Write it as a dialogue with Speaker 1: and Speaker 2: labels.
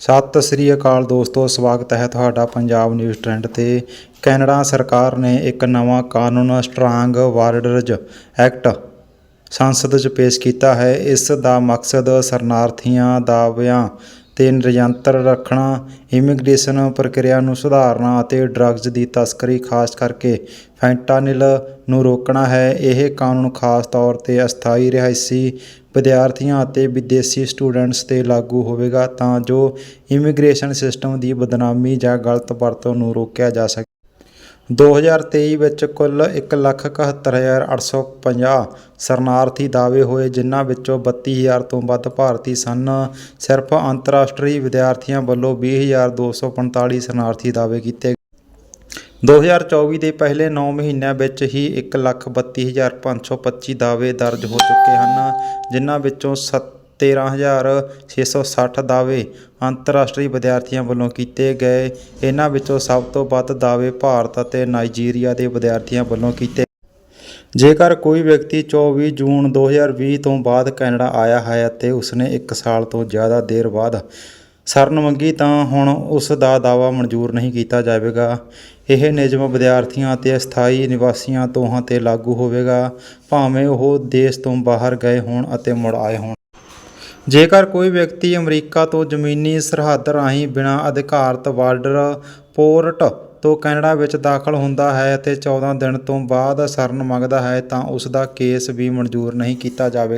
Speaker 1: ਸਤਿ ਸ੍ਰੀ ਅਕਾਲ ਦੋਸਤੋ, ਸਵਾਗਤ ਹੈ ਤੁਹਾਡਾ ਪੰਜਾਬ ਨਿਊਜ਼ ਟ੍ਰੈਂਡ ਤੇ। ਕੈਨੇਡਾ ਸਰਕਾਰ ਨੇ ਇੱਕ ਨਵਾਂ ਕਾਨੂੰਨ ਸਟਰਾਂਗ ਵਾਰਡਰਜ਼ ਐਕਟ ਸੰਸਦ 'ਚ ਪੇਸ਼ ਕੀਤਾ ਹੈ। ਇਸ ਦਾ ਮਕਸਦ ਸ਼ਰਨਾਰਥੀਆਂ ਦਾਅਵਿਆਂ ਤੇ ਨਿਰਯੰਤਰ ਰੱਖਣਾ, ਇਮੀਗ੍ਰੇਸ਼ਨ ਪ੍ਰਕਿਰਿਆ ਨੂੰ ਸੁਧਾਰਨਾ ਅਤੇ ਡਰੱਗਜ਼ ਦੀ ਤਸਕਰੀ ਖਾਸ ਕਰਕੇ ਫੈਂਟਾਨਿਲ ਨੂੰ ਰੋਕਣਾ ਹੈ, ਇਹ ਕਾਨੂੰਨ ਖਾਸ ਤੌਰ ਤੇ ਅਸਥਾਈ ਰਿਹਾਇਸ਼ੀ ਵਿਦਿਆਰਥੀਆਂ ਅਤੇ ਵਿਦੇਸ਼ੀ ਸਟੂਡੈਂਟਸ ਤੇ ਲਾਗੂ ਹੋਵੇਗਾ ਤਾਂ ਜੋ ਇਮੀਗ੍ਰੇਸ਼ਨ ਸਿਸਟਮ ਦੀ ਬਦਨਾਮੀ ਜਾਂ ਗਲਤ ਵਰਤੋਂ ਨੂੰ ਰੋਕਿਆ ਜਾ ਸਕੇ। 2023 ਵਿੱਚ ਕੁੱਲ 171850 ਸ਼ਰਨਾਰਥੀ ਦਾਅਵੇ ਹੋਏ, ਜਿਨ੍ਹਾਂ ਵਿੱਚੋਂ 32000 ਤੋਂ ਵੱਧ ਭਾਰਤੀ ਸਨ। ਸਿਰਫ ਅੰਤਰਰਾਸ਼ਟਰੀ ਵਿਦਿਆਰਥੀਆਂ ਵੱਲੋਂ 20245 ਸ਼ਰਨਾਰਥੀ ਦਾਅਵੇ ਕੀਤੇ 2024 ਦੇ ਪਹਿਲੇ 9 ਮਹੀਨਿਆਂ ਵਿੱਚ ਹੀ 132525 ਦਾਅਵੇ ਦਰਜ ਹੋ ਚੁੱਕੇ ਹਨ, ਜਿਨ੍ਹਾਂ ਵਿੱਚੋਂ 13660 ਦਾਅਵੇ ਅੰਤਰਰਾਸ਼ਟਰੀ ਵਿਦਿਆਰਥੀਆਂ ਵੱਲੋਂ ਕੀਤੇ ਗਏ। ਇਹਨਾਂ ਵਿੱਚੋਂ ਸਭ ਤੋਂ ਵੱਧ ਦਾਅਵੇ ਭਾਰਤ ਅਤੇ ਨਾਈਜੀਰੀਆ ਦੇ ਵਿਦਿਆਰਥੀਆਂ ਵੱਲੋਂ ਕੀਤੇ ਜੇਕਰ ਕੋਈ ਵਿਅਕਤੀ 24 ਜੂਨ 2020 ਤੋਂ ਬਾਅਦ ਕੈਨੇਡਾ ਆਇਆ ਹੈ ਅਤੇ ਉਸਨੇ 1 ਸਾਲ ਤੋਂ ਜ਼ਿਆਦਾ ਦੇਰ ਬਾਅਦ ਸ਼ਰਨ ਮੰਗੀ, ਤਾਂ ਹੁਣ ਉਸ ਦਾ ਦਾਅਵਾ ਮਨਜ਼ੂਰ ਨਹੀਂ ਕੀਤਾ ਜਾਵੇਗਾ। ਇਹ ਨਿਯਮ ਵਿਦਿਆਰਥੀਆਂ ਅਤੇ ਅਸਥਾਈ ਨਿਵਾਸੀਆਂ ਦੋਹਾਂ ਤੇ ਲਾਗੂ ਹੋਵੇਗਾ। ਭਾਵੇਂ ਉਹ ਦੇਸ਼ ਤੋਂ ਬਾਹਰ ਗਏ ਹੋਣ ਅਤੇ ਮੁੜ ਆਏ ਹੋਣ। ਜੇਕਰ ਕੋਈ ਵਿਅਕਤੀ ਅਮਰੀਕਾ ਤੋਂ ਜ਼ਮੀਨੀ ਸਰਹੱਦ ਰਾਹੀਂ ਬਿਨਾਂ ਅਧਿਕਾਰਤ ਬਾਰਡਰ ਪੋਰਟ ਤੋਂ ਕੈਨੇਡਾ ਵਿੱਚ ਦਾਖਲ ਹੁੰਦਾ ਹੈ ਅਤੇ 14 ਦਿਨ ਤੋਂ ਬਾਅਦ ਸ਼ਰਨ ਮੰਗਦਾ ਹੈ ਤਾਂ ਉਸ ਦਾ ਕੇਸ ਵੀ ਮਨਜ਼ੂਰ ਨਹੀਂ ਕੀਤਾ ਜਾਵੇਗਾ।